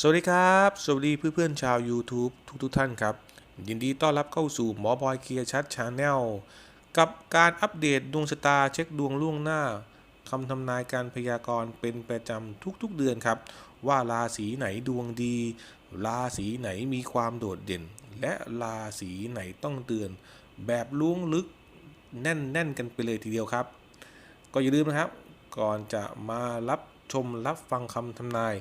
สวัสดีครับ สวัสดีเพื่อนๆชาว YouTube ทุกๆท่านครับ ยินดีต้อนรับเข้าสู่หมอบอยเคลียร์ชัดชาแนลกับการอัปเดตดวงชะตาเช็คดวงล่วงหน้าคำทำนายการพยากรณ์เป็นประจำทุกๆเดือนครับ ว่าราศีไหนดวงดี ราศีไหนมีความโดดเด่น และราศีไหนต้องเตือน แบบล้วงลึกแน่นๆกันไปเลยทีเดียวครับ ก็อย่าลืมนะครับ ก่อนจะมารับชมรับฟังคำทำนาย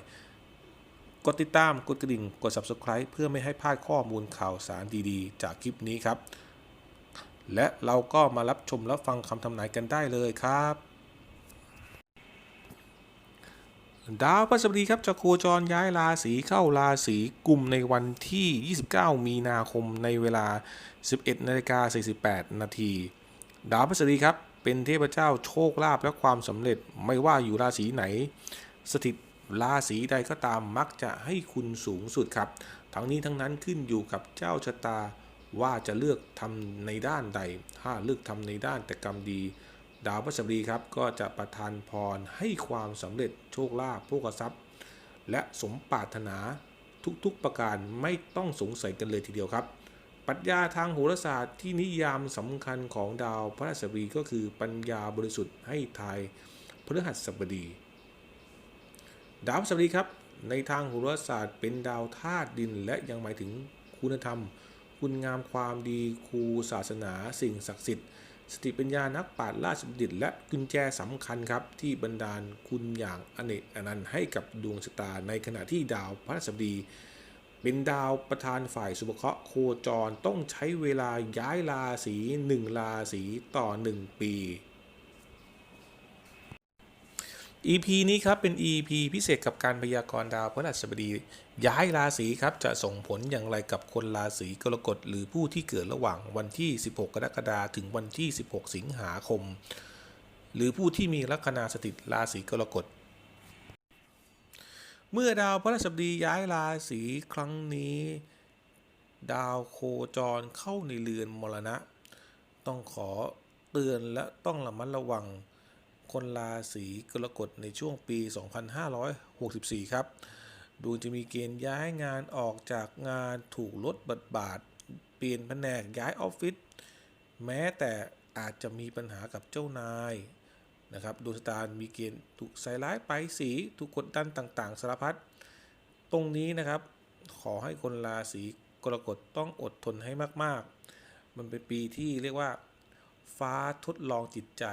กดติดตามกดกระดิ่งกด subscribe เพื่อไม่ให้พลาดข้อมูลข่าวสารดีๆ จากคลิปนี้ครับ และเราก็มารับชมรับฟังคำทำนายกันได้เลยครับ ดาวพฤหัสบดีครับจะโคจรย้ายราศีเข้าราศีกุมในวันที่ 29 มีนาคมในเวลา 11นาฬิกา48 นาทีดาวพฤหัสบดีครับเป็นเทพเจ้าโชคลาภและความสำเร็จไม่ว่าอยู่ราศีไหน สถิต ราศีใดก็ตามมักจะให้คุณสูงสุดครับ ทั้งนี้ทั้งนั้นขึ้นอยู่กับเจ้าชะตาว่าจะเลือกทำในด้านใด ถ้าเลือกทำในด้านแต่กรรมดี ดาวพฤหัสบดีครับก็จะประทานพรให้ความสำเร็จโชคลาภโภคทรัพย์ และสมปรารถนาทุกๆประการไม่ต้องสงสัยกันเลยทีเดียวครับ ปรัชญาทางโหราศาสตร์ที่นิยามสำคัญของดาวพฤหัสบดีก็คือปัญญาบริสุทธิ์ให้ทายพฤหัสบดี ดาวพฤหัสบดีครับ ในทางโหราศาสตร์เป็นดาวธาตุดิน และยังหมายถึงคุณธรรม คุณงามความดีครูศาสนา สิ่งศักดิ์สิทธิ์ สติปัญญานักปราชญ์ราชบัณฑิต และกุญแจสำคัญครับ ที่บรรดาลคุณอย่างอเนกอนันต์ให้กับดวงชะตา ในขณะที่ดาวพฤหัสบดีเป็นดาวประธานฝ่ายสุภเคราะห์โคจรต้องใช้เวลาย้ายราศีหนึ่งราศีต่อ 1 ปี EP นี้ครับเป็น EP พิเศษกับการพยากรณ์ดาวพฤหัสบดี ย้ายราศีครับจะส่งผลอย่างไรกับคนราศีกรกฎหรือผู้ที่เกิดระหว่างวันที่ 16 กรกฎาคมถึงวันที่ 16 สิงหาคม หรือผู้ที่มีลัคนาสถิตราศีกรกฎเมื่อดาวพฤหัสบดีย้ายราศีครั้งนี้ ดาวโคจรเข้าในเรือนมรณะ ต้องขอเตือนและต้องระมัดระวัง คนราศีกรกฎในช่วงปี 2564 ครับดวงจะมีเกณฑ์ย้ายงานออกจากงานถูกลดบทบาท เปลี่ยนแผนกย้ายออฟฟิศแม้แต่อาจจะมีปัญหากับเจ้านายนะครับดวงชะตามีเกณฑ์ถูกใส่ร้ายไปสีถูกกดดันต่างๆสารพัดตรงนี้นะครับ ขอให้คนราศีกรกฎต้องอดทนให้มากๆ มันเป็นปีที่เรียกว่า ฟ้าทดลองจิตใจ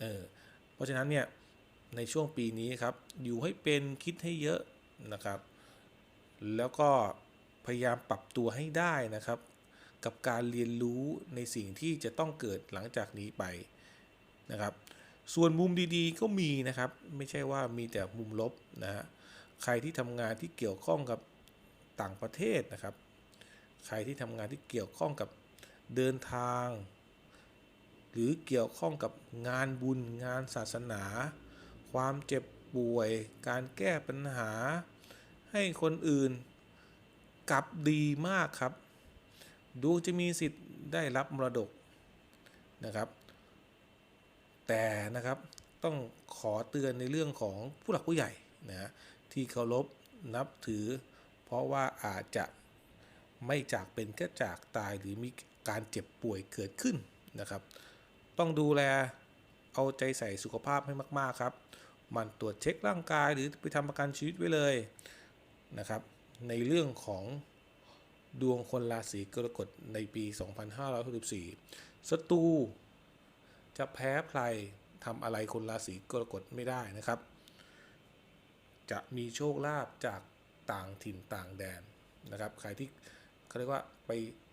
เออเพราะฉะนั้นเนี่ยในช่วงปีนี้ครับอยู่ให้เป็นคิดให้เยอะนะครับ แล้วก็พยายามปรับตัวให้ได้นะครับ กับการเรียนรู้ในสิ่งที่จะต้องเกิดหลังจากนี้ไปนะครับ ส่วนมุมดีๆก็มีนะครับ ไม่ใช่ว่ามีแต่มุมลบนะฮะใครที่ทำงานที่เกี่ยวข้องกับต่างประเทศนะครับ ใครที่ทำงานที่เกี่ยวข้องกับเดินทาง หรือเกี่ยวข้องกับงานบุญงานศาสนา ความเจ็บป่วย การแก้ปัญหา ให้คนอื่นกลับดีมากครับ ดูจะมีสิทธิ์ได้รับมรดกนะครับ แต่นะครับต้องขอเตือนในเรื่องของผู้หลักผู้ใหญ่นะฮะที่เคารพนับถือ เพราะว่าอาจจะไม่จากเป็นแค่จากตายหรือมีการเจ็บป่วยเกิดขึ้นนะครับ ต้องดูแลเอาใจใส่สุขภาพให้มาก ๆ ครับ มันตรวจเช็คร่างกายหรือไปทำประกันชีวิตไว้เลยนะครับ ในเรื่องของดวงคนราศีกรกฎในปี 2564ศัตรูจะแพ้ใครทำอะไรคนราศีกรกฎไม่ได้นะครับ จะมีโชคลาภจากต่างถิ่นต่างแดนนะครับ ใครที่เขาเรียกว่าไป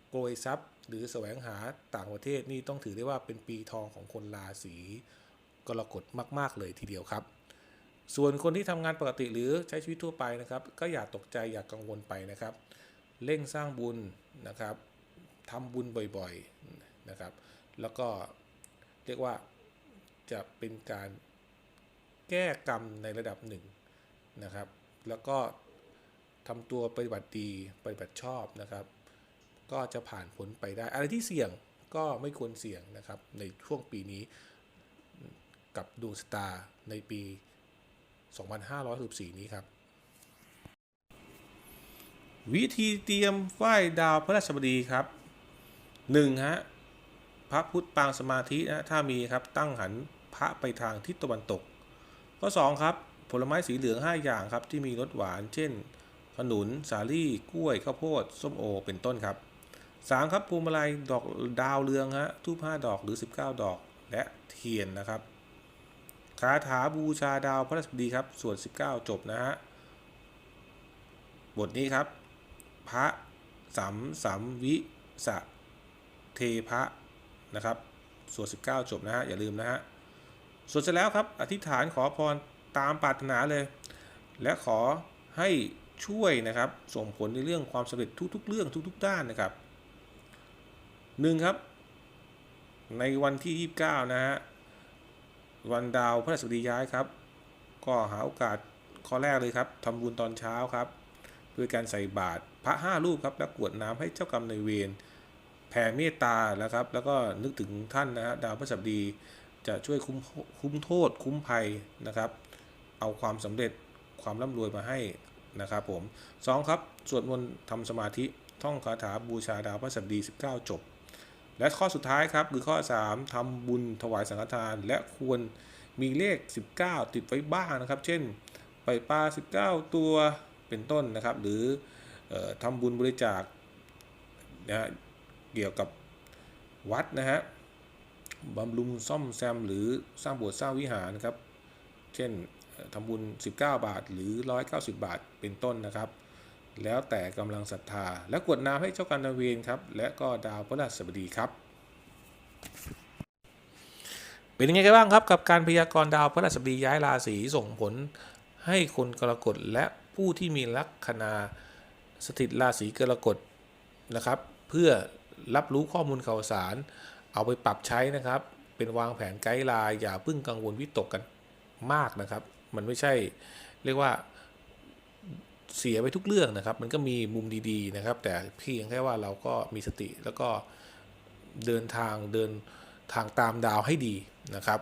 โกยทรัพย์หรือแสวงหาต่างประเทศนี่ต้องถือได้ว่าเป็นปีทองของคนราศีกรกฎมาก ๆ เลยทีเดียวครับ ส่วนคนที่ทำงานปกติหรือใช้ชีวิตทั่วไปนะครับ ก็อย่าตกใจอย่ากังวลไปนะครับ เร่งสร้างบุญนะครับทำบุญบ่อยๆนะครับ แล้วก็เรียกว่าจะเป็นการแก้กรรมในระดับหนึ่งนะครับ แล้วก็ทำตัวปฏิบัติดีปฏิบัติชอบนะครับ ก็จะผ่านพ้นไปได้ อะไรที่เสี่ยงก็ไม่ควรเสี่ยงนะครับ ในช่วงปีนี้กับดวงชะตาในปี 2564 นี้ครับ วิธีเตรียมไหว้ดาวพระราชบดีครับหนึ่งฮะพระพุทธปางสมาธินะถ้ามีครับตั้งหันพระไปทางทิศตะวันตก ข้อสองครับ ผลไม้สีเหลือง 5 อย่างครับ ที่มีรสหวาน เช่น ขนุน สาลี่ กล้วย ข้าวโพด ส้มโอ เป็นต้นครับ 3. ครับพวงมาลัยดอกดาวเรืองฮะทูบ5ดอกหรือ 19 ดอกและเทียนนะครับคาถาบูชาดาวพระราชดีครับส่วน 19 จบนะฮะบทนี้ครับ พระสัมสัมวิสะเทพะนะครับส่วน 19 จบนะฮะอย่าลืมนะฮะส่วนเสร็จแล้วครับอธิษฐานขอพรตามปรารถนาเลย และขอให้ช่วยนะครับส่งผลในเรื่องความสำเร็จทุกๆ เรื่องทุก ๆ ด้านนะครับ หนึ่งครับ ในวันที่ 29 นะฮะ วันดาวพระราชบดีย้ายครับ ก็หาโอกาสข้อแรกเลยครับทำบุญตอนเช้าครับด้วยการใส่บาตรพระห้ารูปครับแล้วกวดน้ำให้เจ้ากรรมนายเวรแผ่เมตตาแล้วครับ แล้วก็นึกถึงท่านนะฮะดาวพระราชบดีจะช่วยคุ้มคุ้มโทษ คุ้มภัยนะครับ เอาความสำเร็จความร่ำรวยมาให้นะครับผมสองครับ สวดมนต์ทำสมาธิ ท่องคาถาบูชาดาวพระศัสดี 19 จบ และข้อสุดท้ายครับคือข้อ 3ทำบุญถวายสังฆทาน และควรมีเลข 19 ติดไว้บ้างนะครับ เช่นไปล่อยปลา 19 ตัวเป็นต้นนะครับ หรือออทำบุญบริจาคนะฮะเกี่ยวกับวัดนะฮะบำรุงซ่อมแซมหรือสร้างโบสถ์สร้างวิหารครับ เช่นทำบุญ 19 บาทหรือ 190 บาทเป็นต้นนะครับ แล้วแต่กำลังศรัทธา และกวดน้ำให้เจ้ากรรมนายเวรครับ และก็ดาวพระราชบดีครับ เป็นยังไงกันบ้างครับกับการพยากรณ์ดาวพระราชบดีย้ายราศีส่งผลให้คนกรกฎและผู้ที่มีลัคนาสถิตราศีกรกฎนะครับ เพื่อรับรู้ข้อมูลข่าวสาร เอาไปปรับใช้นะครับ เป็นวางแผนไกด์ไลน์อย่าพิ่งกังวลวิตกกันมากนะครับ มันไม่ใช่เรียกว่า เสียไปทุกเรื่องนะครับ มันก็มีมุมดีๆนะครับ แต่เพียงแค่ว่าเราก็มีสติแล้วก็เดินทางเดินทางตามดาวให้ดีนะครับ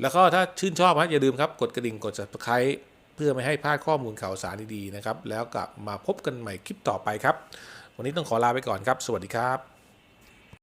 แล้วก็ถ้าชื่นชอบนะอย่าลืมครับ กดกระดิ่งกด subscribe เพื่อไม่ให้พลาดข้อมูลข่าวสารดีๆนะครับ แล้วกลับมาพบกันใหม่คลิปต่อไปครับ วันนี้ต้องขอลาไปก่อนครับ สวัสดีครับ